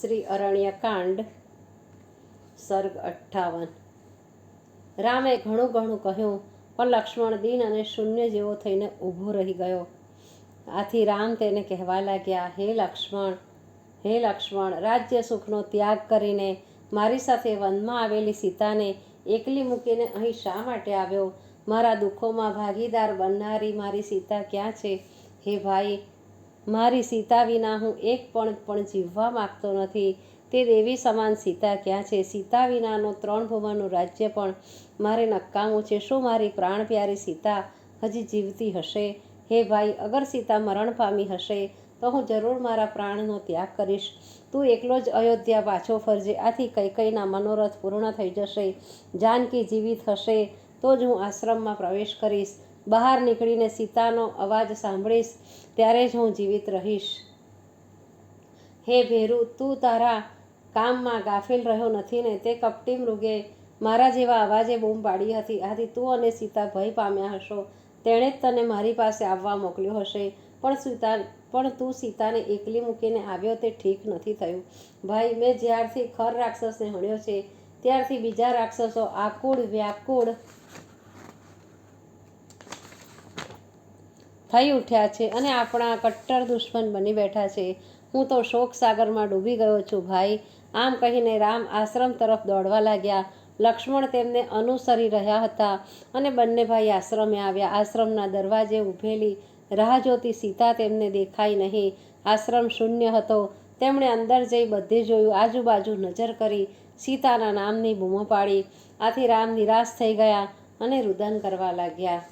શ્રી અરણ્યકાંડ, સર્ગ અઠ્ઠાવન. રામે ઘણું ઘણું કહ્યું, પણ લક્ષ્મણ દીન અને શૂન્ય જેવો થઈને ઊભો રહી ગયો. આથી રામ તેને કહેવા લાગ્યા, હે લક્ષ્મણ હે લક્ષ્મણ, રાજ્ય સુખનો ત્યાગ કરીને મારી સાથે વનમાં આવેલી સીતાને એકલી મૂકીને અહીં શા માટે આવ્યો? મારા દુઃખોમાં ભાગીદાર બનનારી મારી સીતા ક્યાં છે? હે ભાઈ મારી સીતા વિના હું એક પણ પણ જીવવા માગતો નથી. તે દેવી સમાન સીતા ક્યાં છે? સીતા વિનાનો ત્રણ ભુવનનું રાજ્ય પણ મારે નકામું છે. શું મારી પ્રાણ પ્યારી સીતા હજી જીવતી હશે? હે ભાઈ, અગર સીતા મરણ પામી હશે, તો હું જરૂર મારા પ્રાણનો ત્યાગ કરીશ. તું એકલો જ અયોધ્યા પાછો ફરજે. આથી કૈકઈના મનોરથ પૂર્ણ થઈ જશે. જાનકી જીવિત હશે, તો જ હું આશ્રમમાં પ્રવેશ કરીશ. બહાર નીકળીને સીતાનો અવાજ સાંભળીશ, ત્યારે જ હું જીવિત રહીશ. હે ભેરુ, તું તારા કામમાં ગાફિલ રહ્યો નથી ને તે કપટી મૃગે મારા જેવા અવાજે બૂમ પાડી હતી. આથી તું અને સીતા ભય પામ્યા હશો. તેણે જ તને મારી પાસે આવવા મોકલ્યો હશે. પણ સીતા, પણ તું સીતાને એકલી મૂકીને આવ્યો તે ઠીક નથી થયું. ભાઈ, મેં જ્યારથી ખર રાક્ષસને હણ્યો છે, ત્યારથી બીજા રાક્ષસો આકુળ, વ્યાકુળ થઈ ઉઠ્યા છે અને આપણા કટ્ટર દુશ્મન બની બેઠા છે. હું તો શોક સાગરમાં ડૂબી ગયો છું ભાઈ. આમ કહીને રામ આશ્રમ તરફ દોડવા લાગ્યા. લક્ષ્મણ તેમને અનુસરી રહ્યા હતા અને બંને ભાઈ આશ્રમે આવ્યા. આશ્રમના દરવાજે ઊભેલી રાહ જોતી સીતા તેમને દેખાઈ નહીં. આશ્રમ શૂન્ય હતો. તેમણે અંદર જઈ બધે જોયું. આજુબાજુ નજર કરી સીતાના નામની બૂમો પાડી. આથી રામ નિરાશ થઈ ગયા અને રુદન કરવા લાગ્યા.